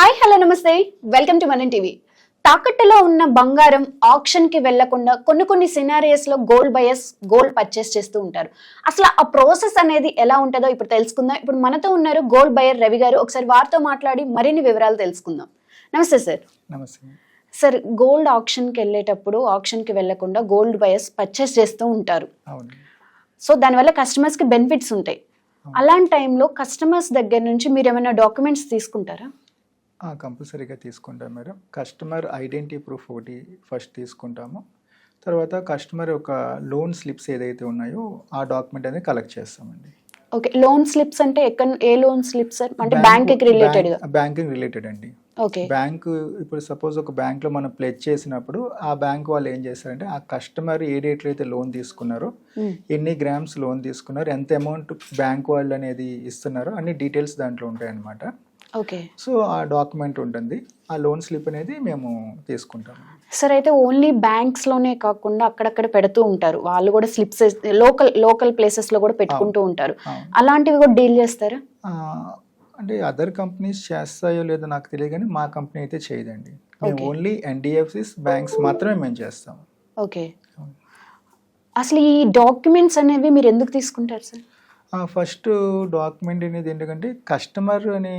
Hi hello నమస్తే. Welcome to Manan TV. తాకట్టులో ఉన్న బంగారం ఆప్షన్కి వెళ్ళకుండా కొన్ని కొన్ని సినారియస్లో గోల్డ్ బయర్స్ గోల్డ్ పర్చేస్ చేస్తూ ఉంటారు. అసలు ఆ ప్రాసెస్ అనేది ఎలా ఉంటుందో ఇప్పుడు తెలుసుకుందాం. ఇప్పుడు మనతో ఉన్నారు గోల్డ్ బయర్ రవి గారు. ఒకసారి వారితో మాట్లాడి మరిన్ని వివరాలు తెలుసుకుందాం. నమస్తే సార్ నమస్తే. సార్ గోల్డ్ ఆప్షన్కి వెళ్ళేటప్పుడు ఆప్షన్కి వెళ్ళకుండా గోల్డ్ బయర్స్ పర్చేస్ చేస్తూ ఉంటారు. సో దానివల్ల కస్టమర్స్కి బెనిఫిట్స్ ఉంటాయి. అలాంటి టైంలో కస్టమర్స్ దగ్గర నుంచి మీరు ఏమైనా డాక్యుమెంట్స్ తీసుకుంటారా? కంపల్సరీగా తీసుకుంటాం మేడం. కస్టమర్ ఐడెంటిటీ ప్రూఫ్ ఒకటి ఫస్ట్ తీసుకుంటాము. తర్వాత కస్టమర్ ఒక లోన్ స్లిప్స్ ఏదైతే ఉన్నాయో ఆ డాక్యుమెంట్ అనేది కలెక్ట్ చేస్తామండి. ఓకే లోన్ స్లిప్స్ అంటే ఎక్కడ ఏ లోన్ స్లిప్స్ అంటే బ్యాంక్కి రిలేటెడ్గా? బ్యాంకింగ్ రిలేటెడ్ అండి. ఓకే. బ్యాంక్ ఇప్పుడు సపోజ్ ఒక బ్యాంక్లో మనం ప్లెజ్ చేసినప్పుడు ఆ బ్యాంక్ వాళ్ళు ఏం చేస్తారంటే ఆ కస్టమర్ ఏ డేట్లో అయితే లోన్ తీసుకున్నారో. ఎన్ని గ్రామ్స్ లోన్ తీసుకున్నారు ఎంత అమౌంట్ బ్యాంక్ వాళ్ళు అనేది ఇస్తున్నారో అన్ని డీటెయిల్స్ దాంట్లో ఉంటాయి అన్నమాట ఓకే. సో ఆ డాక్యుమెంట్ ఉంటుంది. ఆ లోన్ స్లిప్ అనేది మేము తీసుకుంటాము సార్ అయితే ఓన్లీ బ్యాంక్స్లోనే కాకుండా అక్కడక్కడ పెడుతూ ఉంటారు. వాళ్ళు కూడా స్లిప్స్ లోకల్ లోకల్ ప్లేసెస్లో కూడా పెట్టుకుంటూ ఉంటారు. అలాంటివి కూడా డీల్ చేస్తారా? అంటే అదర్ కంపెనీస్ చేస్తాయో లేదో నాకు తెలియదు కానీ మా కంపెనీ అయితే చేయదండి. మేము. ఓన్లీ ఎన్డిఎఫ్సిస్ బ్యాంక్స్ మాత్రమే మేము చేస్తాం. ఓకే. అసలు ఈ డాక్యుమెంట్స్ అనేవి మీరు ఎందుకు తీసుకుంటారు సార్? ఫస్ట్ డాక్యుమెంట్ అనేది ఎందుకంటే కస్టమర్ అని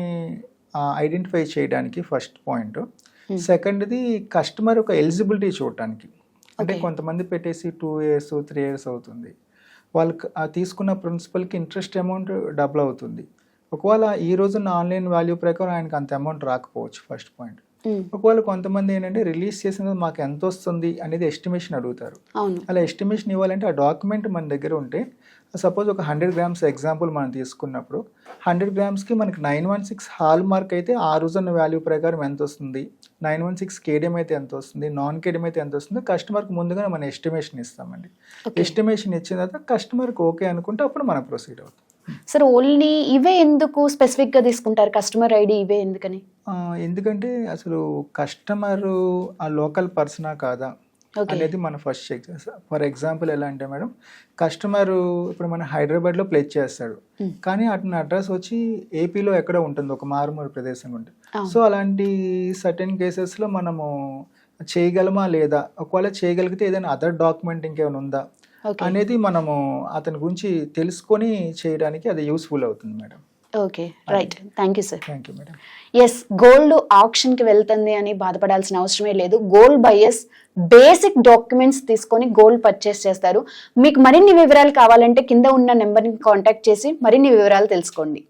ఐడెంటిఫై చేయడానికి ఫస్ట్ పాయింట్. సెకండ్ది కస్టమర్ ఒక ఎలిజిబిలిటీ చూడటానికి. అంటే. కొంతమంది పెట్టేసి టూ ఇయర్స్ త్రీ ఇయర్స్ అవుతుంది. వాళ్ళకి తీసుకున్న ప్రిన్సిపల్కి ఇంట్రెస్ట్ అమౌంట్ డబుల్ అవుతుంది. ఒకవేళ ఈ రోజున్న ఆన్లైన్ వాల్యూ ప్రకారం ఆయనకి అంత అమౌంట్ రాకపోవచ్చు ఫస్ట్ పాయింట్ ఒకవేళ కొంతమంది ఏంటంటే రిలీజ్ చేసిన మాకు ఎంత వస్తుంది అనేది ఎస్టిమేషన్ అడుగుతారు. అలా ఎస్టిమేషన్ ఇవ్వాలంటే ఆ డాక్యుమెంట్ మన దగ్గర ఉంటే సపోజ్ ఒక హండ్రెడ్ గ్రామ్స్ ఎగ్జాంపుల్ మనం తీసుకున్నప్పుడు హండ్రెడ్ గ్రామ్స్కి మనకి nine one six hallmark అయితే ఆ రోజున్న వాల్యూ ప్రకారం ఎంత వస్తుంది? నైన్ వన్ సిక్స్ కేడిఎం అయితే ఎంత వస్తుంది? నాన్ కేడిఎం అయితే ఎంత వస్తుంది? కస్టమర్కి ముందుగానే మనం ఎస్టిమేషన్ ఇస్తామండి. ఎస్టిమేషన్ ఇచ్చిన తర్వాత కస్టమర్కి ఓకే అనుకుంటే అప్పుడు మనం ప్రొసీడ్ అవుతాం. సార్ ఓన్లీ ఇవే ఎందుకు స్పెసిఫిక్గా తీసుకుంటారు? కస్టమర్ ఐడి ఇవే ఎందుకని? ఎందుకంటే అసలు కస్టమర్ ఆ లోకల్ పర్సనా కాదా అనేది మనం ఫస్ట్ చెక్ చేస్తాం. ఫర్ ఎగ్జాంపుల్ ఎలా అంటే మేడం కస్టమర్ ఇప్పుడు మన హైదరాబాద్లో ప్లేస్ చేస్తాడు. కానీ అతని అడ్రస్ వచ్చి ఏపీలో ఎక్కడ ఉంటుంది ఒక మారుమూల ప్రదేశం ఉంటుంది. సో అలాంటి సర్టెన్ కేసెస్లో మనము చేయగలమా లేదా? ఒకవేళ చేయగలిగితే ఏదైనా అదర్ డాక్యుమెంట్ ఇంకేమైనా ఉందా? అనేది మనము అతని గురించి తెలుసుకొని చేయడానికి అది యూస్ఫుల్ అవుతుంది madam. Okay right. Thank you sir. Thank you madam. Yes gold ఆప్షన్కి వెళ్తుంది అని బాధపడాల్సిన అవసరమే లేదు. గోల్డ్ బయర్స్ బేసిక్ డాక్యుమెంట్స్ తీసుకొని గోల్డ్ పర్చేస్ చేస్తారు. మీకు మరిన్ని వివరాలు కావాలంటే కింద ఉన్న నెంబర్ని కాంటాక్ట్ చేసి మరిన్ని వివరాలు తెలుసుకోండి.